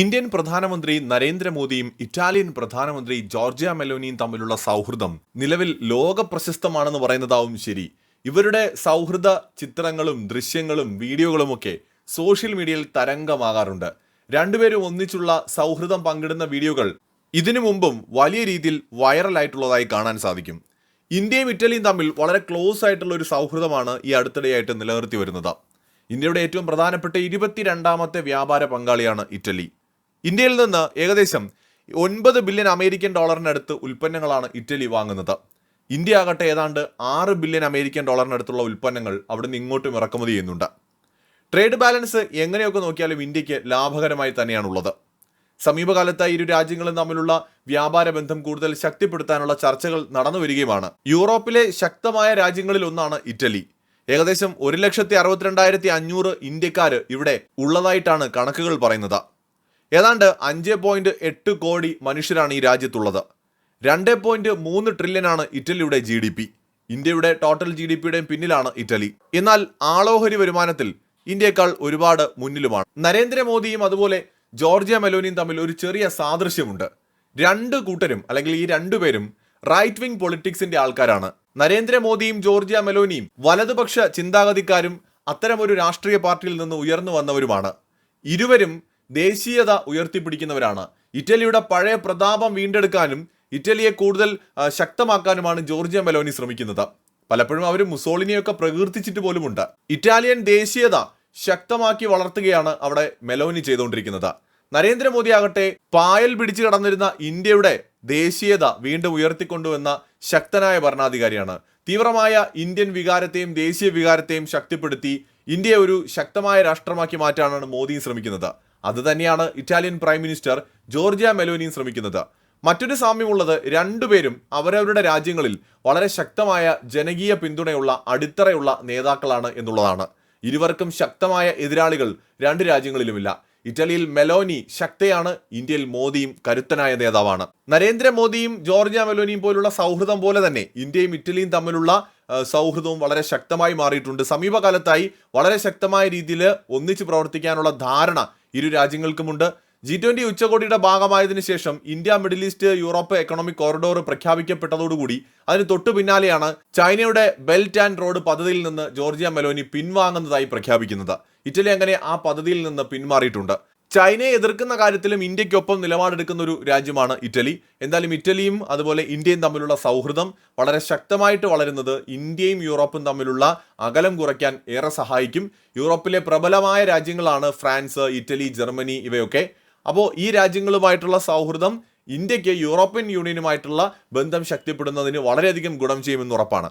Indian പ്രധാനമന്ത്രി നരേന്ദ്രമോദിയും Italian പ്രധാനമന്ത്രി ജോർജിയ മെലോനിയും തമ്മിലുള്ള സൗഹൃദം നിലവിൽ ലോക പ്രശസ്തമാണെന്ന് പറയുന്നതാവും ശരി. ഇവരുടെ സൗഹൃദ ചിത്രങ്ങളും ദൃശ്യങ്ങളും വീഡിയോകളുമൊക്കെ സോഷ്യൽ മീഡിയയിൽ തരംഗമാകാറുണ്ട്. രണ്ടുപേരും ഒന്നിച്ചുള്ള സൗഹൃദം പങ്കിടുന്ന വീഡിയോകൾ ഇതിനു മുമ്പും വലിയ രീതിയിൽ വൈറലായിട്ടുള്ളതായി കാണാൻ സാധിക്കും. ഇന്ത്യയും ഇറ്റലിയും തമ്മിൽ വളരെ ക്ലോസ് ആയിട്ടുള്ള ഒരു സൗഹൃദമാണ് ഈ അടുത്തിടെയായിട്ട് നിലനിർത്തി വരുന്നത്. ഇന്ത്യയുടെ ഏറ്റവും പ്രധാനപ്പെട്ട ഇരുപത്തിരണ്ടാമത്തെ വ്യാപാര പങ്കാളിയാണ് ഇറ്റലി. ഇന്ത്യയിൽ നിന്ന് ഏകദേശം ഒൻപത് ബില്യൺ അമേരിക്കൻ ഡോളറിനടുത്ത് ഉൽപ്പന്നങ്ങളാണ് ഇറ്റലി വാങ്ങുന്നത്. ഇന്ത്യ ആകട്ടെ ഏതാണ്ട് ആറ് ബില്യൺ അമേരിക്കൻ ഡോളറിനടുത്തുള്ള ഉൽപ്പന്നങ്ങൾ അവിടുന്ന് ഇങ്ങോട്ടും ഇറക്കുമതി ചെയ്യുന്നുണ്ട്. ട്രേഡ് ബാലൻസ് എങ്ങനെയൊക്കെ നോക്കിയാലും ഇന്ത്യയ്ക്ക് ലാഭകരമായി തന്നെയാണുള്ളത്. സമീപകാലത്തായി ഇരു രാജ്യങ്ങളും തമ്മിലുള്ള വ്യാപാര ബന്ധം കൂടുതൽ ശക്തിപ്പെടുത്താനുള്ള ചർച്ചകൾ നടന്നു വരികയുമാണ്. യൂറോപ്പിലെ ശക്തമായ രാജ്യങ്ങളിൽ ഒന്നാണ് ഇറ്റലി. ഏകദേശം ഒരു ലക്ഷത്തി അറുപത്തിരണ്ടായിരത്തി അഞ്ഞൂറ് ഇന്ത്യക്കാർ ഇവിടെ ഉള്ളതായിട്ടാണ് കണക്കുകൾ പറയുന്നത്. ഏതാണ്ട് അഞ്ച് പോയിന്റ് എട്ട് കോടി മനുഷ്യരാണ് ഈ രാജ്യത്തുള്ളത്. രണ്ട് പോയിന്റ് മൂന്ന് ട്രില്യനാണ് ഇറ്റലിയുടെ ജി ഡി പി ഇന്ത്യയുടെ ടോട്ടൽ ജി ഡി പിയുടെയും പിന്നിലാണ് ഇറ്റലി. എന്നാൽ ആളോഹരി വരുമാനത്തിൽ ഇന്ത്യയേക്കാൾ ഒരുപാട് മുന്നിലുമാണ്. നരേന്ദ്രമോദിയും അതുപോലെ ജോർജിയ മെലോനിയും തമ്മിൽ ഒരു ചെറിയ സാദൃശ്യമുണ്ട്. രണ്ട് കൂട്ടരും അല്ലെങ്കിൽ ഈ രണ്ടുപേരും റൈറ്റ് വിംഗ് പൊളിറ്റിക്സിന്റെ ആൾക്കാരാണ്. നരേന്ദ്രമോദിയും ജോർജിയ മെലോനിയും വലതുപക്ഷ ചിന്താഗതിക്കാരും അത്തരമൊരു രാഷ്ട്രീയ പാർട്ടിയിൽ നിന്ന് ഉയർന്നു വന്നവരുമാണ്. ഇരുവരും ദേശീയത ഉയർത്തിപ്പിടിക്കുന്നവരാണ്. ഇറ്റലിയുടെ പഴയ പ്രതാപം വീണ്ടെടുക്കാനും ഇറ്റലിയെ കൂടുതൽ ശക്തമാക്കാനുമാണ് ജോർജിയ മെലോനി ശ്രമിക്കുന്നത്. പലപ്പോഴും അവർ മുസോളിനിയൊക്കെ പ്രകീർത്തിച്ചിട്ട് പോലുമുണ്ട്. ഇറ്റാലിയൻ ദേശീയത ശക്തമാക്കി വളർത്തുകയാണ് അവിടെ മെലോനി ചെയ്തുകൊണ്ടിരിക്കുന്നത്. നരേന്ദ്രമോദി ആകട്ടെ പായൽ പിടിച്ചു കടന്നിരുന്ന ഇന്ത്യയുടെ ദേശീയത വീണ്ടും ഉയർത്തിക്കൊണ്ടുവന്ന ശക്തനായ ഭരണാധികാരിയാണ്. തീവ്രമായ ഇന്ത്യൻ വികാരത്തെയും ദേശീയ വികാരത്തെയും ശക്തിപ്പെടുത്തി ഇന്ത്യയെ ഒരു ശക്തമായ രാഷ്ട്രമാക്കി മാറ്റാനാണ് മോദി ശ്രമിക്കുന്നത്. അത് തന്നെയാണ് ഇറ്റാലിയൻ പ്രൈം മിനിസ്റ്റർ ജോർജിയ മെലോനിയും ശ്രമിക്കുന്നത്. മറ്റൊരു സാമ്യമുള്ളത് രണ്ടുപേരും അവരവരുടെ രാജ്യങ്ങളിൽ വളരെ ശക്തമായ ജനകീയ പിന്തുണയുള്ള അടിത്തറയുള്ള നേതാക്കളാണ് എന്നുള്ളതാണ്. ഇരുവർക്കും ശക്തമായ എതിരാളികൾ രണ്ട് രാജ്യങ്ങളിലുമില്ല. ഇറ്റലിയിൽ മെലോനി ശക്തയാണ് ഇന്ത്യയിൽ മോദിയും കരുത്തനായ നേതാവാണ്. നരേന്ദ്രമോദിയും ജോർജിയ മെലോനിയും പോലുള്ള സൗഹൃദം പോലെ തന്നെ ഇന്ത്യയും ഇറ്റലിയും തമ്മിലുള്ള സൗഹൃദവും വളരെ ശക്തമായി മാറിയിട്ടുണ്ട്. സമീപകാലത്തായി വളരെ ശക്തമായ രീതിയിൽ ഒന്നിച്ച് പ്രവർത്തിക്കാനുള്ള ധാരണ ഇരു രാജ്യങ്ങൾക്കുമുണ്ട്. ജി ട്വന്റി ഉച്ചകോടിയുടെ ഭാഗമായതിനു ശേഷം India Middle East Europe economic corridor പ്രഖ്യാപിക്കപ്പെട്ടതോടുകൂടി അതിന് തൊട്ടു പിന്നാലെയാണ് ചൈനയുടെ ബെൽറ്റ് ആൻഡ് റോഡ് പദ്ധതിയിൽ നിന്ന് ജോർജിയ മെലോനി പിൻവാങ്ങുന്നതായി പ്രഖ്യാപിക്കുന്നത്. ഇറ്റലി അങ്ങനെ ആ പദ്ധതിയിൽ നിന്ന് പിന്മാറിയിട്ടുണ്ട്. ചൈനയെ എതിർക്കുന്ന കാര്യത്തിലും ഇന്ത്യക്കൊപ്പം നിലപാടെടുക്കുന്ന ഒരു രാജ്യമാണ് ഇറ്റലി. എന്തായാലും ഇറ്റലിയും അതുപോലെ ഇന്ത്യയും തമ്മിലുള്ള സൗഹൃദം വളരെ ശക്തമായിട്ട് വളരുന്നത് ഇന്ത്യയും യൂറോപ്പും തമ്മിലുള്ള അകലം കുറയ്ക്കാൻ ഏറെ സഹായിക്കും. യൂറോപ്പിലെ പ്രബലമായ രാജ്യങ്ങളാണ് ഫ്രാൻസ് ഇറ്റലി ജർമ്മനി ഇവയൊക്കെ. അപ്പോൾ ഈ രാജ്യങ്ങളുമായിട്ടുള്ള സൗഹൃദം ഇന്ത്യയ്ക്ക് യൂറോപ്യൻ യൂണിയനുമായിട്ടുള്ള ബന്ധം ശക്തിപ്പെടുന്നതിന് വളരെയധികം ഗുണം ചെയ്യുമെന്ന് ഉറപ്പാണ്.